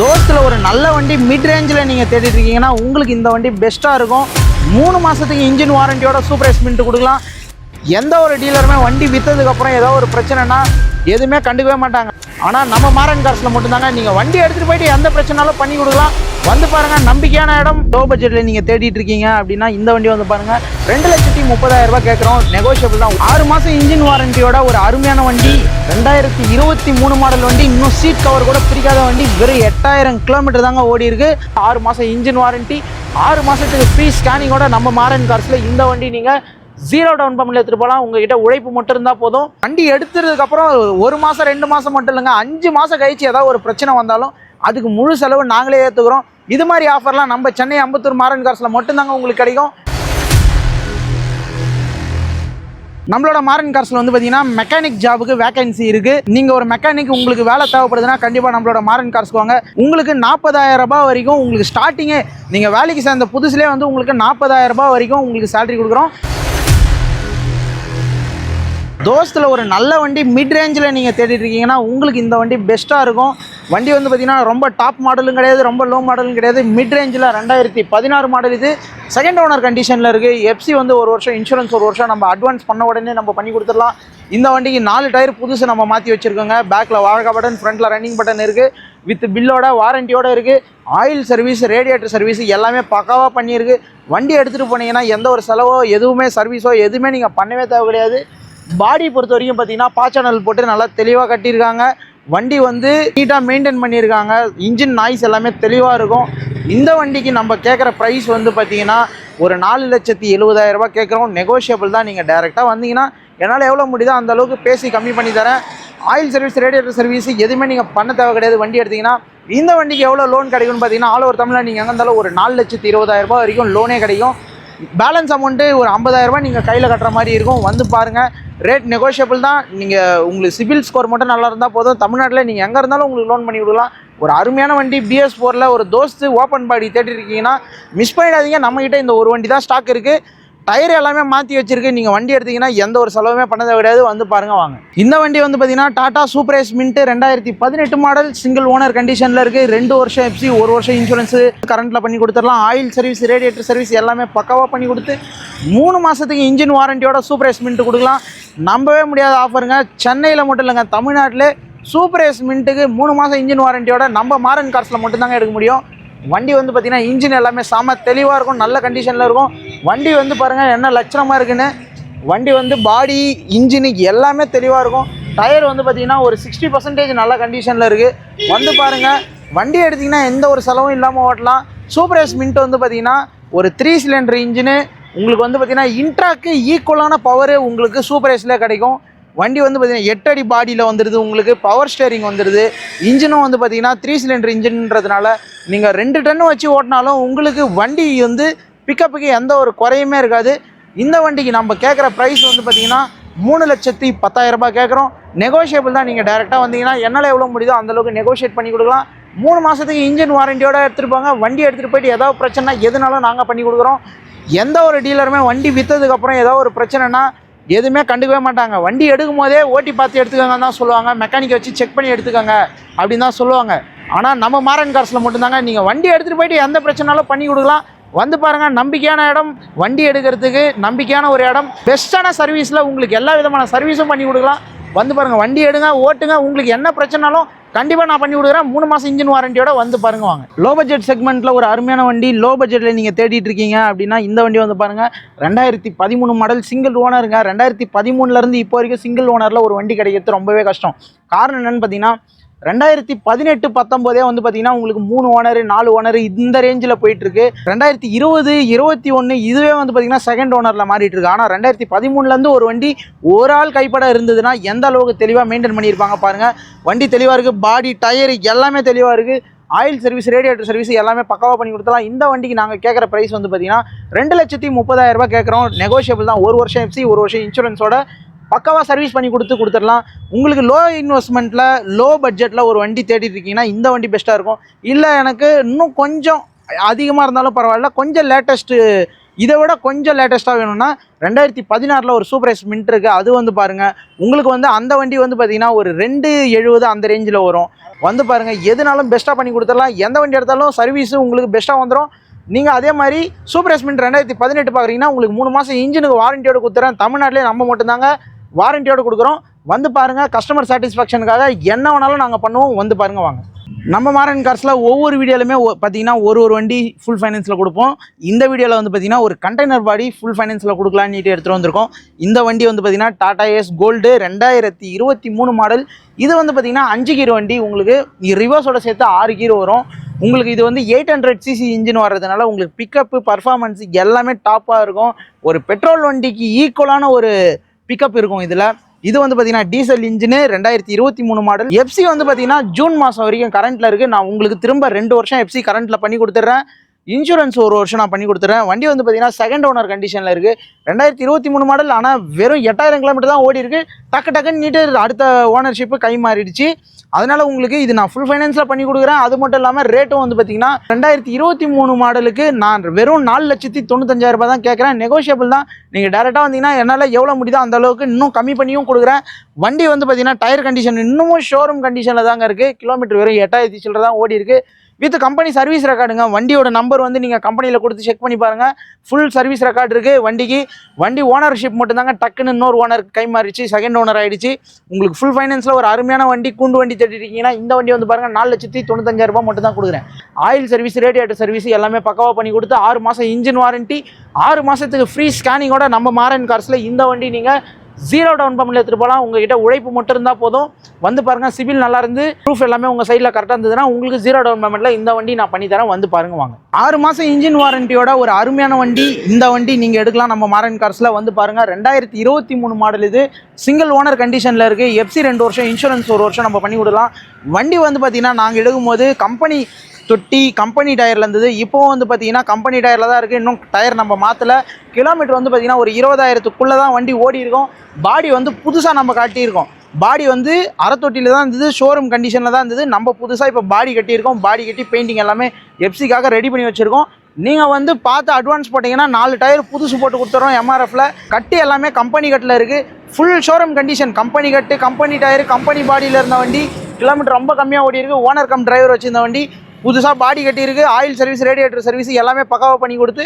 தோசத்தில் ஒரு நல்ல வண்டி மிட் ரேஞ்சில் நீங்கள் தேடிட்டு இருக்கீங்கன்னா உங்களுக்கு இந்த வண்டி பெஸ்ட்டாக இருக்கும். மூணு மாதத்துக்கு இன்ஜின் வாரண்டியோட சூப்பர் எஸ்மெண்ட் கொடுக்கலாம். எந்த ஒரு டீலருமே வண்டி விற்றதுக்கப்புறம் ஏதோ ஒரு பிரச்சனைனா எதுவுமே கண்டுக்கவே மாட்டாங்க. ஆனால் நம்ம மாரன் காசில் மட்டும்தாங்க. நீங்கள் வண்டி எடுத்துகிட்டு போயிட்டு எந்த பிரச்சனாலும் பண்ணி கொடுக்கலாம். வந்து பாருங்க நம்பிக்கையான இடம். லோ பட்ஜெட்டில் நீங்கள் தேடிட்டு இருக்கீங்க அப்படின்னா இந்த வண்டி வந்து பாருங்க ரெண்டு லட்சத்தி முப்பதாயிரம் ரூபாய் கேட்குறோம் நெகோஷியபிள் தான். ஆறு மாதம் இன்ஜின் வாரண்டியோட ஒரு அருமையான வண்டி ரெண்டாயிரத்தி இருபத்தி மூணு மாடல் வண்டி இன்னும் சீட் கவர் கூட பிரிக்காத வண்டி வெறும் எட்டாயிரம் கிலோமீட்டர் தாங்க ஓடி இருக்கு. ஆறு மாதம் இன்ஜின் வாரண்டி ஆறு மாதத்துக்கு ஃப்ரீ ஸ்கேனிங்கோட நம்ம மாரன் கார்ஸ்ல இந்த வண்டி நீங்கள் ஜீரோ டவுன் பேமெண்ட்ல எடுத்துட்டு போகலாம் உங்ககிட்ட உழைப்பு மட்டும் இருந்தால் போதும். வண்டி எடுத்ததுக்கு அப்புறம் ஒரு மாதம் ரெண்டு மாதம் மட்டும் இல்லைங்க அஞ்சு மாதம் கழிச்சு ஏதாவது ஒரு பிரச்சனை வந்தாலும் அதுக்கு முழு செலவு நாங்களே ஏற்றுக்கிறோம் இது மாதிரி ஆஃபர்லாம் நம்ம சென்னை அம்பத்தூர் மாரன் கார்ஸில் மட்டும்தாங்க உங்களுக்கு கிடைக்கும். நம்மளோட மாரன் கார்ஸில் வந்து பார்த்தீங்கன்னா மெக்கானிக் ஜாபுக்கு வேகன்சி இருக்குது நீங்கள் ஒரு மெக்கானிக் உங்களுக்கு வேலை தேவைப்படுதுன்னா கண்டிப்பாக நம்மளோட மாரன் கார்ஸ்க்கு வாங்க. உங்களுக்கு நாற்பதாயிரம் ரூபாய் வரைக்கும் உங்களுக்கு ஸ்டார்டிங்கே நீங்கள் வேலைக்கு சேர்ந்த புதுசுலேயே வந்து உங்களுக்கு நாற்பதாயிரம் ரூபாய் வரைக்கும் உங்களுக்கு சேலரி கொடுக்குறோம். தோஸ்தில் ஒரு நல்ல வண்டி மிட் ரேஞ்சில் நீங்கள் தேடிட்டு இருக்கீங்கன்னா உங்களுக்கு இந்த வண்டி பெஸ்ட்டாக இருக்கும். வண்டி வந்து பார்த்தீங்கன்னா ரொம்ப டாப் மாடலும் கிடையாது ரொம்ப லோ மாடலும் கிடையாது. மிட் ரேஞ்சில் ரெண்டாயிரத்தி பதினாறு மாடல் இது. செகண்ட் ஓனர் கண்டிஷனில் இருக்குது எஃப்சி வந்து ஒரு வருஷம் இன்சூரன்ஸ் ஒரு வருஷம் நம்ம அட்வான்ஸ் பண்ண உடனே நம்ம பண்ணி கொடுத்துடலாம். இந்த வண்டிக்கு நாலு டயர் புதுசு நம்ம மாற்றி வச்சுருக்கோங்க. பேக்கில் வாழ்க்கை பட்டன் ஃப்ரண்ட்டில் ரன்னிங் பட்டன் இருக்குது வித் பில்லோட வாரண்டியோட இருக்குது ஆயில் சர்வீஸ் ரேடியேட்டர் சர்வீஸ் எல்லாமே பக்காவாக பண்ணியிருக்கு. வண்டி எடுத்துகிட்டு போனீங்கன்னா எந்த ஒரு செலவோ எதுவுமே சர்வீஸோ எதுவுமே நீங்கள் பண்ணவே தேவை கிடையாது பாடி பொறுத்த வரைக்கும் பார்த்தீங்கன்னா பாச்சனல் போட்டு நல்லா தெளிவாக கட்டியிருக்காங்க. வண்டி வந்து நீட்டாக மெயின்டைன் பண்ணியிருக்காங்க. இன்ஜின் நாய்ஸ் எல்லாமே தெளிவாக இருக்கும். இந்த வண்டிக்கு நம்ம கேட்குற ப்ரைஸ் வந்து பார்த்தீங்கன்னா ஒரு நாலு லட்சத்தி எழுபதாயிரரூபா கேட்குறோம் நெகோஷியபிள் தான். நீங்கள் டேரெக்டாக வந்தீங்கன்னா என்னால் எவ்வளோ முடியுதோ அந்த அளவுக்கு பேசி கம்மி பண்ணி தரேன். ஆயில் சர்வீஸ் ரேடியேட்டர் சர்வீஸ் எதுவுமே நீங்கள் பண்ண தேவை கிடையாது. வண்டி எடுத்தீங்கன்னா இந்த வண்டிக்கு எவ்வளோ லோன் கிடைக்கும்னு பார்த்தீங்கன்னா ஆல் ஓவர் தமிழில் நீங்கள் எங்கே இருந்தாலும் ஒரு நாலு லட்சத்தி இருபதாயிரம் வரைக்கும் லோனே கிடைக்கும். பேலன்ஸ் அமௌண்ட்டு ஒரு ஐம்பதாயிரரூபா நீங்கள் கையில் கட்டுற மாதிரி இருக்கும். வந்து பாருங்கள் ரேட் நெகோஷியபிள் தான். நீங்கள் உங்களுக்கு சிபில் ஸ்கோர் மட்டும் நல்லா இருந்தால் போதும். தமிழ்நாட்டில் நீங்கள் எங்கே இருந்தாலும் உங்களுக்கு லோன் பண்ணி கொடுக்கலாம். ஒரு அருமையான வண்டி பிஎஸ் ஃபோரில் ஒரு தோஸ்து ஓப்பன் பாடி தேடி இருக்கீங்கன்னா மிஸ் பண்ணிடாதீங்க. நம்மகிட்ட இந்த ஒரு வண்டி தான் ஸ்டாக் இருக்குது டயர் எல்லாமே மாற்றி வச்சிருக்கு. நீங்கள் வண்டி எடுத்தீங்கன்னா எந்த ஒரு செலவுமே பண்ணதே கிடையாது. வந்து பாருங்க வாங்க. இந்த வண்டி வந்து பார்த்தீங்கன்னா டாடா சூப்பர் எஸ் மின்ட்டு ரெண்டாயிரத்தி பதினெட்டு மாடல் சிங்கிள் ஓனர் கண்டிஷனில் இருக்குது ரெண்டு வருஷம் எஃப்சி ஒரு வருஷம் இன்சூரன்ஸு கரண்ட்டில் பண்ணி கொடுத்துடலாம். ஆயில் சர்வீஸ் ரேடியேட்டர் சர்வீஸ் எல்லாமே பக்காவாக பண்ணி கொடுத்து மூணு மாதத்துக்கு இன்ஜின் வாரண்டியோட சூப்பர் எஸ் மின்ட்டு கொடுக்கலாம். நம்பவே முடியாத ஆஃபருங்க சென்னையில் மட்டும் இல்லைங்க தமிழ்நாட்டில் சூப்பர் எஸ் மின்ட்டுக்கு மூணு மாதம் இன்ஜின் வாரண்டியோட நம்ம மாரன் கார்ஸில் மட்டும்தாங்க எடுக்க முடியும். வண்டி வந்து பார்த்தீங்கன்னா இன்ஜின் எல்லாமே செம தெளிவாக இருக்கும். நல்ல கண்டிஷனில் இருக்கும். வண்டி வந்து பாருங்கள் என்ன லட்சணமாக இருக்குன்னு. வண்டி வந்து பாடி இன்ஜினு எல்லாமே தெளிவாக இருக்கும். டயர் வந்து பார்த்தீங்கன்னா ஒரு சிக்ஸ்டி பர்சன்டேஜ் நல்ல கண்டிஷனில் இருக்குது வந்து பாருங்கள் வண்டி எடுத்திங்கன்னா எந்த ஒரு செலவும் இல்லாமல் ஓட்டலாம். சூப்பர் எஸ் மின்ட் வந்து பார்த்தீங்கன்னா ஒரு த்ரீ சிலிண்டர் இன்ஜினு உங்களுக்கு வந்து பார்த்தீங்கன்னா இன்ட்ராக்கு ஈக்குவலான பவர் உங்களுக்கு சூப்பர் கிடைக்கும். வண்டி வந்து பார்த்தீங்கன்னா எட்டு அடி பாடியில் வந்துடுது உங்களுக்கு பவர் ஸ்டேரிங் வந்துடுது இன்ஜினும் வந்து பார்த்தீங்கன்னா த்ரீ சிலிண்டர் இன்ஜின்றதுனால நீங்கள் ரெண்டு டன்னு வச்சு ஓட்டினாலும் உங்களுக்கு வண்டி வந்து பிக்கப்புக்கு எந்த ஒரு குறையுமே இருக்காது. இந்த வண்டிக்கு நம்ம கேட்குற ப்ரைஸ் வந்து பார்த்தீங்கன்னா மூணு லட்சத்தி பத்தாயிரரூபா கேட்குறோம். நெகோஷியபிள் தான். நீங்கள் டேரெக்டாக வந்தீங்கன்னா என்னால் எவ்வளோ முடியுதோ அந்தளவுக்கு நெகோஷியேட் பண்ணி கொடுக்கலாம். மூணு மாதத்துக்கு இன்ஜின் வாரண்டியோட எடுத்துகிட்டு போங்க வண்டி எடுத்துகிட்டு போயிட்டு ஏதாவது பிரச்சனை எதுனாலும் நாங்கள் பண்ணி கொடுக்குறோம். எந்த ஒரு டீலருமே வண்டி விற்றதுக்கப்புறம் ஏதோ ஒரு பிரச்சனைனா எதுவுமே கண்டுக்கவே மாட்டாங்க. வண்டி எடுக்கும் போதே ஓட்டி பார்த்து எடுத்துக்கோங்கன்னு தான் சொல்லுவாங்க. மெக்கானிக்கை வச்சு செக் பண்ணி எடுத்துக்கோங்க அப்படின்னு தான் சொல்லுவாங்க. ஆனால் நம்ம மாரன் கார்ஸில் மட்டும்தாங்க. நீங்கள் வண்டி எடுத்துகிட்டு போயிட்டு எந்த பிரச்சனாலும் பண்ணி கொடுக்கலாம். வந்து பாருங்க நம்பிக்கையான இடம் வண்டி எடுக்கிறதுக்கு நம்பிக்கையான ஒரு இடம். பெஸ்ட்டான சர்வீஸில் உங்களுக்கு எல்லா விதமான சர்வீஸும் பண்ணி கொடுக்கலாம். வந்து பாருங்க வண்டி எடுங்க ஓட்டுங்க உங்களுக்கு என்ன பிரச்சனாலும் கண்டிப்பாக நான் பண்ணி கொடுக்குறேன். மூணு மாதம் இன்ஜின் வாரண்டியோட வந்து பாருங்க வாங்க. லோ பட்ஜெட் செக்மெண்ட்டில் ஒரு அருமையான வண்டி லோ பட்ஜெட்டில் நீங்கள் தேடிட்டு இருக்கீங்க அப்படின்னா இந்த வண்டி வந்து பாருங்க ரெண்டாயிரத்தி பதிமூணு மாடல் சிங்கிள் ஓனருங்க ரெண்டாயிரத்தி பதிமூணுலேருந்து இப்போ வரைக்கும் சிங்கிள் ஓனரில் ஒரு வண்டி கிடைக்கிறது ரொம்பவே கஷ்டம். காரணம் என்னென்னு பார்த்தீங்கன்னா ரெண்டாயிரத்தி பதினெட்டு பத்தொம்போதே வந்து பார்த்தீங்கன்னா உங்களுக்கு மூணு ஓனர் நாலு ஓனர் இந்த ரேஞ்சில் போயிட்டு இருக்கு ரெண்டாயிரத்தி இருபது இருபத்தி ஒன்று இதுவே வந்து பார்த்தீங்கன்னா செகண்ட் ஓனரில் மாறிட்டு இருக்கு ஆனால் ரெண்டாயிரத்தி பதிமூணுலேருந்து ஒரு வண்டி ஒரு ஆள் கைப்பட இருந்ததுன்னா எந்த அளவுக்கு தெளிவாக மெயின்டைன் பண்ணியிருப்பாங்க பாருங்கள் வண்டி தெளிவாக இருக்குது பாடி டயர் எல்லாமே தெளிவாக இருக்குது ஆயில் சர்வீஸ் ரேடியேட்டர் சர்வீஸ் எல்லாமே பக்காவாக பண்ணி கொடுத்தலாம் இந்த வண்டிக்கு நாங்கள் கேட்குற ப்ரைஸ் வந்து பார்த்தீங்கன்னா ரெண்டு லட்சத்தி முப்பதாயிரரூபா கேட்குறோம் நெகோஷியபிள் தான். ஒரு வருஷம் எஃப்சி ஒரு வருஷம் இன்சூரன்ஸோட பக்காவாக சர்வீஸ் பண்ணி கொடுத்து கொடுத்துடலாம். உங்களுக்கு லோ இன்வெஸ்ட்மெண்ட்டில் லோ பட்ஜெட்டில் ஒரு வண்டி தேடிட்டு இருக்கீங்கன்னா இந்த வண்டி பெஸ்ட்டாக இருக்கும். இல்லை எனக்கு இன்னும் கொஞ்சம் அதிகமாக இருந்தாலும் பரவாயில்ல. கொஞ்சம் லேட்டஸ்ட்டு இதை விட கொஞ்சம் லேட்டஸ்ட்டாக வேணும்னா ரெண்டாயிரத்தி பதினாறில் ஒரு சூப்பர் எஸ் மின்ட் இருக்குது அது வந்து பாருங்கள் உங்களுக்கு வந்து அந்த வண்டி வந்து பார்த்தீங்கன்னா ஒரு ரெண்டு எழுபது அந்த ரேஞ்சில் வரும். வந்து பாருங்கள் எதுனாலும் பெஸ்ட்டாக பண்ணி கொடுத்துடலாம். எந்த வண்டி எடுத்தாலும் சர்வீஸு உங்களுக்கு பெஸ்ட்டாக வந்துடும் நீங்கள் அதே மாதிரி சூப்பர் எஸ் மின்ட் ரெண்டாயிரத்தி பதினெட்டு பார்க்குறீங்கன்னா உங்களுக்கு மூணு மாதம் இன்ஜினுக்கு வாரண்டியோடு கொடுத்துறேன். தமிழ்நாட்டிலே நம்ம மட்டும்தாங்க. வாரண்டியோடு கொடுக்குறோம். வந்து பாருங்கள் கஸ்டமர் சாட்டிஸ்ஃபேக்ஷனுக்காக என்ன வேணாலும் நாங்கள் பண்ணுவோம். வந்து பாருங்கள் வாங்க. நம்ம மாரன் கார்ஸில் ஒவ்வொரு வீடியோலையுமே பார்த்தீங்கன்னா ஒரு ஒரு வண்டி ஃபுல் ஃபைனான்ஸில் கொடுப்போம். இந்த வீடியோவில் வந்து பார்த்தீங்கன்னா ஒரு கண்டெய்னர் பாடி ஃபுல் ஃபைனான்ஸில் கொடுக்கலான்னு எடுத்துகிட்டு வந்திருக்கோம். இந்த வண்டி வந்து பார்த்தீங்கன்னா டாடா எஸ் கோல்டு ரெண்டாயிரத்தி இருபத்தி மூணு மாடல் இது வந்து பார்த்தீங்கன்னா அஞ்சு கீர் வண்டி. உங்களுக்கு ரிவர்ஸோட சேர்த்து ஆறு கீர் வரும். உங்களுக்கு இது வந்து எயிட் ஹண்ட்ரட் சிசி இன்ஜின் வர்றதுனால உங்களுக்கு பிக்கப்பு பர்ஃபார்மன்ஸ் எல்லாமே டாப்பாக இருக்கும். ஒரு பெட்ரோல் வண்டிக்கு ஈக்குவலான ஒரு பிக்கப் இருக்கும் இதில். இது வந்து பார்த்தீங்கன்னா டீசல் இன்ஜினு ரெண்டாயிரத்தி இருபத்தி மூணு மாடல் எஃப்சி வந்து பார்த்தீங்கன்னா ஜூன் மாதம் வரைக்கும் கரண்ட்டில் இருக்குது நான் உங்களுக்கு திரும்ப ரெண்டு வருஷம் எஃப்சி கரண்ட்டில் பண்ணி கொடுத்துட்றேன் இன்சூரன்ஸ் ஒரு வருஷம் நான் பண்ணி கொடுத்துறேன். வண்டி வந்து பார்த்தீங்கன்னா செகண்ட் ஓனர் கண்டிஷனில் இருக்குது ரெண்டாயிரத்தி இருபத்தி மூணு மாடல் ஆனால் வெறும் எட்டாயிரம் கிலோமீட்டர் தான் ஓடி இருக்கு டக்கு டக்குன்னு நீட்டு அடுத்த ஓனர்ஷிப்பு கை மாறிடுச்சு அதனால உங்களுக்கு இது நான் ஃபுல் ஃபைனான்ஸில் பண்ணி கொடுக்குறேன். அது மட்டும் இல்லாமல் ரேட்டும் வந்து பார்த்தீங்கன்னா ரெண்டாயிரத்தி இருபத்தி மூணு மாடலுக்கு நான் வெறும் நாலு லட்சத்தி தொண்ணூத்தஞ்சாயிரம் ரூபாய் தான் கேட்குறேன் நெகோஷியபிள் தான். நீங்கள் டேரெக்டாக வந்தீங்கன்னா என்னால் எவ்வளோ முடியுதோ அந்த அளவுக்கு இன்னும் கம்மி பண்ணியும் கொடுக்குறேன். வண்டி வந்து பார்த்தீங்கன்னா டயர் கண்டிஷன் இன்னமும் ஷோரூம் கண்டிஷனில் தாங்க இருக்குது கிலோமீட்டர் வெறும் எட்டாயிரத்தி சில்லற தான் ஓடி இருக்குது வித் கம்பெனி சர்வீஸ் ரெக்கார்டுங்க. வண்டியோட நம்பர் வந்து நீங்கள் கம்பெனியில் கொடுத்து செக் பண்ணி பாருங்கள் ஃபுல் சர்வீஸ் ரெக்கார்டு இருக்குது வண்டிக்கு. வண்டி ஓனர்ஷிப் மட்டும்தாங்க டக்குன்னு இன்னொரு ஓனர் கை மாறிச்சு செகண்ட் ஓனர் ஆகிடுச்சு உங்களுக்கு ஃபுல் ஃபைனான்ஸில் ஒரு அருமையான வண்டி கூண்டு வண்டி தேடிட்டீங்கன்னா இந்த வண்டி வந்து பாருங்கள் நாலு லட்சத்தி தொண்ணூத்தஞ்சாயிரரூபா மட்டும் தான் கொடுக்குறேன். ஆயில் சர்வீஸ் ரேடியேட்டர் சர்வீஸ் எல்லாமே பக்கவாக பண்ணி கொடுத்து ஆறு மாதம் இன்ஜின் வாரண்ட்டி ஆறு மாதத்துக்கு ஃப்ரீ ஸ்கேனிங்கோட நம்ம மாரன் கார்ஸில் இந்த வண்டி நீங்கள் ஜீரோ டவுன் பேமெண்ட்ல எடுத்துகிட்டு போகலாம் உங்ககிட்ட உழைப்பு மட்டும் இருந்தால் போதும். வந்து பாருங்கள் சிபில் நல்லா இருந்து ப்ரூஃப் எல்லாமே உங்கள் சைடில் கரெக்டாக இருந்ததுன்னா உங்களுக்கு ஜீரோ டவுன் பேமெண்ட்டில் இந்த வண்டி நான் பண்ணி தரேன். வந்து பாருங்க வாங்க. ஆறு மாதம் இன்ஜின் வாரண்டியோட ஒரு அருமையான வண்டி இந்த வண்டி நீங்கள் எடுக்கலாம். நம்ம மாரன் கார்ஸில் வந்து பாருங்கள் ரெண்டாயிரத்தி இருபத்தி மூணு மாடல் இது. சிங்கிள் ஓனர் கண்டிஷனில் இருக்குது எஃப்சி ரெண்டு வருஷம் இன்சூரன்ஸ் ஒரு வருஷம் நம்ம பண்ணி கொடுக்கலாம். வண்டி வந்து பார்த்தீங்கன்னா நாங்கள் எடுக்கும்போது கம்பெனி தொட்டி கம்பெனி டயரில் இருந்தது. இப்போவும் வந்து பார்த்தீங்கன்னா கம்பெனி டயரில் தான் இருக்குது இன்னும் டயர் நம்ம மாற்றல கிலோமீட்டர் வந்து பார்த்தீங்கன்னா ஒரு இருபதாயிரத்துக்குள்ளே தான் வண்டி ஓடி இருக்கும். பாடி வந்து புதுசாக நம்ம காட்டியிருக்கோம். பாடி வந்து அறத்தொட்டியில் தான் இருந்தது. ஷோரூம் கண்டிஷனில் தான் இருந்தது. நம்ம புதுசாக இப்போ பாடி கட்டியிருக்கோம். பாடி கட்டி பெயிண்டிங் எல்லாமே எப்சிக்காக ரெடி பண்ணி வச்சுருக்கோம். நீங்கள் வந்து பார்த்து அட்வான்ஸ் போட்டிங்கன்னா நாலு டயர் புதுசு போட்டு கொடுத்துறோம் எம்ஆர்எஃப்பில் கட்டி எல்லாமே கம்பெனி கட்டில் இருக்குது ஃபுல் ஷோரூம் கண்டிஷன் கம்பெனி கட்டு கம்பெனி டயர் கம்பெனி பாடியில் இருந்த வண்டி. கிலோமீட்டர் ரொம்ப கம்மியாக ஓடி இருக்குது ஓனர் கம் டிரைவர் வச்சிருந்த வண்டி. புதுசாக பாடி கட்டியிருக்கு ஆயில் சர்வீஸ் ரேடியேட்டர் சர்வீஸ் எல்லாமே பக்காவாக பண்ணி கொடுத்து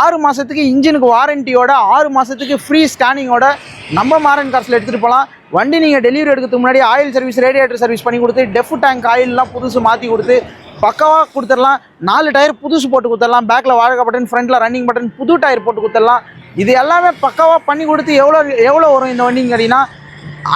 ஆறு மாதத்துக்கு இன்ஜினுக்கு வாரண்டியோட ஆறு மாதத்துக்கு ஃப்ரீ ஸ்கேனிங்கோட நம்ம மாரன் காசில் எடுத்துகிட்டு போகலாம் வண்டி நீங்கள் டெலிவரி எடுக்கிறதுக்கு முன்னாடி ஆயில் சர்வீஸ் ரேடியேட்டர் சர்வீஸ் பண்ணி கொடுத்து டெஃப் டேங்க் ஆயிலெலாம் புதுசு மாற்றி கொடுத்து பக்காவாக கொடுத்துடலாம். நாலு டயர் புதுசு போட்டு கொடுத்துடலாம். பேக்கில் வாழக பட்டன் ஃப்ரண்ட்டில் ரன்னிங் பட்டன் புது டயர் போட்டு கொடுத்துடலாம். இது எல்லாமே பக்காவாக பண்ணி கொடுத்து எவ்வளோ எவ்வளோ வரும் இந்த வண்டின்னு கேட்டிங்கன்னா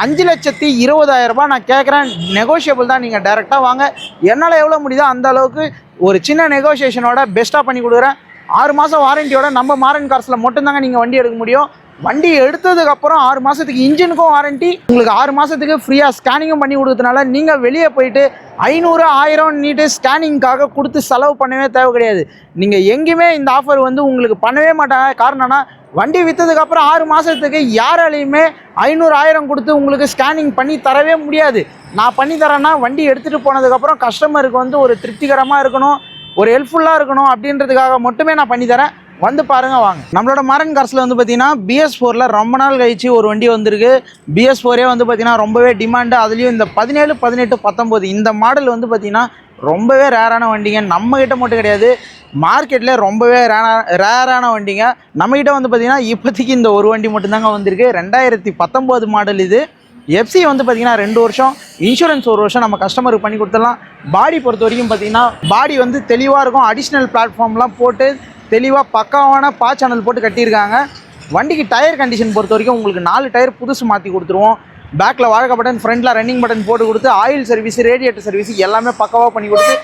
அஞ்சு லட்சத்தி இருபதாயிரம் ரூபாய் நான் கேட்குறேன் நெகோஷியபிள் தான். நீங்கள் டேரெக்டாக வாங்க. என்னால் எவ்வளோ முடியுதோ அந்த அளவுக்கு ஒரு சின்ன நெகோஷியேஷனோட பெஸ்ட்டாக பண்ணி கொடுக்குறேன். ஆறு மாதம் வாரண்டியோட நம்ம மாரன் கார்ஸில் மட்டும்தாங்க நீங்கள் வண்டி எடுக்க முடியும். வண்டி எடுத்ததுக்கு அப்புறம் ஆறு மாதத்துக்கு இன்ஜினுக்கும் வாரண்டி உங்களுக்கு ஆறு மாதத்துக்கு ஃப்ரீயாக ஸ்கேனிங்கும் பண்ணி கொடுத்ததுனால நீங்கள் வெளியே போயிட்டு ஐநூறு ஆயிரம் நீட்டு ஸ்கேனிங்காக கொடுத்து செலவு பண்ணவே தேவை கிடையாது. நீங்கள் எங்கேயுமே இந்த ஆஃபர் வந்து உங்களுக்கு பண்ணவே மாட்டாங்க. காரணம்னா வண்டி விற்றதுக்கு அப்புறம் ஆறு மாதத்துக்கு யாராலையுமே ஐநூறு ஆயிரம் கொடுத்து உங்களுக்கு ஸ்கேனிங் பண்ணி தரவே முடியாது. நான் பண்ணி தரேன்னா வண்டி எடுத்துகிட்டு போனதுக்கப்புறம் கஸ்டமருக்கு வந்து ஒரு திருப்திகரமாக இருக்கணும் ஒரு ஹெல்ப்ஃபுல்லாக இருக்கணும் அப்படின்றதுக்காக மட்டுமே நான் பண்ணி தரேன். வந்து பாருங்க வாங்க. நம்மளோட மாரன் கார்ஸில் வந்து பார்த்தீங்கன்னா பிஎஸ் ஃபோரில் ரொம்ப நாள் கழிச்சு ஒரு வண்டி வந்திருக்கு. பிஎஸ் ஃபோரே வந்து பார்த்தீங்கன்னா ரொம்பவே டிமாண்டு அதுலேயும் இந்த பதினேழு பதினெட்டு பத்தொம்போது இந்த மாடல் வந்து பார்த்தீங்கன்னா ரொம்பவே ரேரான வண்டிங்க. நம்ம கிட்ட மட்டும் கிடையாது. மார்க்கெட்டில் ரொம்பவே ரேரா ரேரான வண்டிங்க. நம்மக்கிட்ட வந்து பார்த்தீங்கன்னா இப்போதைக்கு இந்த ஒரு வண்டி மட்டும்தாங்க வந்திருக்கு. ரெண்டாயிரத்தி பத்தொம்போது மாடல் இது. எஃப்சி வந்து பார்த்தீங்கன்னா ரெண்டு வருஷம். இன்சூரன்ஸ் ஒரு வருஷம் நம்ம கஸ்டமருக்கு பண்ணி கொடுத்துடலாம். பாடி பொறுத்த வரைக்கும் பார்த்தீங்கன்னா பாடி வந்து தெளிவாக இருக்கும். அடிஷ்னல் பிளாட்ஃபார்ம்லாம் போட்டு தெளிவாக பக்காவான பா சேனல் போட்டு கட்டியிருக்காங்க. வண்டிக்கு டயர் கண்டிஷன் பொறுத்த வரைக்கும் உங்களுக்கு நாலு டயர் புதுசு மாற்றி கொடுத்துருவோம். பேக்கில் வாழ்க்கை பட்டன் ஃப்ரண்ட்டில் ரன்னிங் பட்டன் போட்டு கொடுத்து ஆயில் சர்வீஸ் ரேடியேட்டர் சர்வீஸ் எல்லாமே பக்காவாக பண்ணி கொடுத்து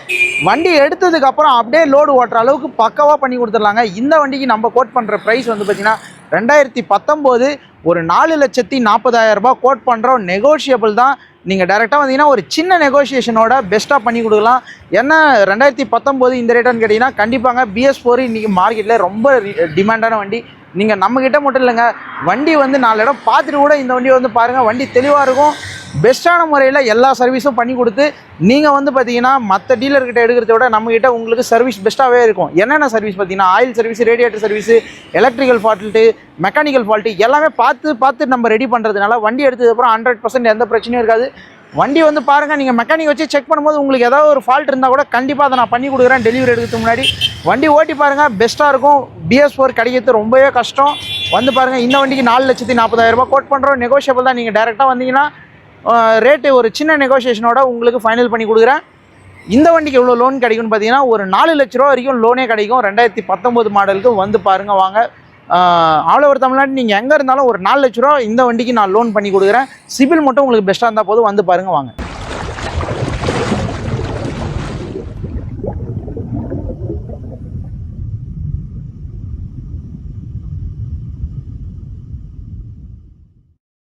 வண்டி எடுத்ததுக்கப்புறம் அப்படியே லோடு ஓட்டுற அளவுக்கு பக்காவாக பண்ணி கொடுத்துர்லாங்க இந்த வண்டிக்கு நம்ம கோட் பண்ணுற ப்ரைஸ் வந்து பார்த்தீங்கன்னா ரெண்டாயிரத்தி பத்தொம்போது ஒரு நாலு லட்சத்தி நாற்பதாயிரரூபா கோட் பண்ணுறோம் நெகோஷியபிள் தான். நீங்கள் டேரெக்டாக வந்தீங்கன்னா ஒரு சின்ன நெகோஷியேஷனோட பெஸ்ட்டாக பண்ணி கொடுக்கலாம். ஏன்னா ரெண்டாயிரத்தி பத்தொம்போது இந்த ரேட்டான்னு கேட்டிங்கன்னா கண்டிப்பாங்க பிஎஸ் ஃபோர் இன்றைக்கி மார்க்கெட்டில் ரொம்ப டிமாண்டான வண்டி. நீங்கள் நம்மக்கிட்ட மட்டும் இல்லைங்க வண்டி வந்து நாலு இடம் பார்த்துட்டு கூட இந்த வண்டியை வந்து பாருங்கள் வண்டி தெளிவாக இருக்கும். பெஸ்ட்டான முறையில் எல்லா சர்வீஸும் பண்ணி கொடுத்து நீங்கள் வந்து பார்த்தீங்கன்னா மற்ற டீலர்கிட்ட எடுக்கிறத விட நம்மகிட்ட உங்களுக்கு சர்வீஸ் பெஸ்ட்டாகவே இருக்கும். என்னென்ன சர்வீஸ் பார்த்தீங்கன்னா oil service radiator service electrical fault mechanical fault எல்லாமே பார்த்து பார்த்து நம்ம ரெடி பண்ணுறதுனால வண்டி எடுத்ததுக்கப்புறம் ஹண்ட்ரட் பர்சன்ட் எந்த பிரச்சனையும் இருக்காது. வண்டி வந்து பாருங்கள் நீங்கள் மெக்கானிக் வச்சு செக் பண்ணும்போது உங்களுக்கு ஏதாவது ஒரு ஃபால்ட் இருந்தால் கூட கண்டிப்பாக அதை நான் பண்ணி கொடுக்குறேன் டெலிவரி எடுக்கிறதுக்கு முன்னாடி. வண்டி ஓட்டி பாருங்கள் பெஸ்ட்டாக இருக்கும். பிஎஸ் ஃபோர் கிடைக்கிறது ரொம்பவே கஷ்டம். வந்து பாருங்கள் இந்த வண்டிக்கு நாலு லட்சத்தி நாற்பதாயிரம் கோட் பண்ணுறோம் நெகோஷியபிள் தான் நீங்கள் டேரெக்டாக வந்தீங்கன்னா ரேட்டு ஒரு சின்ன நெகோஷியேஷனோட உங்களுக்கு ஃபைனல் பண்ணி கொடுக்குறேன். இந்த வண்டிக்கு எவ்வளோ லோன் கிடைக்கும்னு பார்த்தீங்கன்னா ஒரு நாலு லட்ச ரூபா வரைக்கும் லோனே கிடைக்கும். ரெண்டாயிரத்தி பத்தொம்போது மாடலுக்கு வந்து பாருங்கள் வாங்க. ஆல் ஓவர் தமிழ்நாடு நீங்கள் எங்கே இருந்தாலும் ஒரு நாலு லட்ச ரூபா இந்த வண்டிக்கு நான் லோன் பண்ணி கொடுக்குறேன். சிபில் மட்டும் உங்களுக்கு பெஸ்ட்டாக இருந்தால் போதும் வந்து பாருங்கள் வாங்க.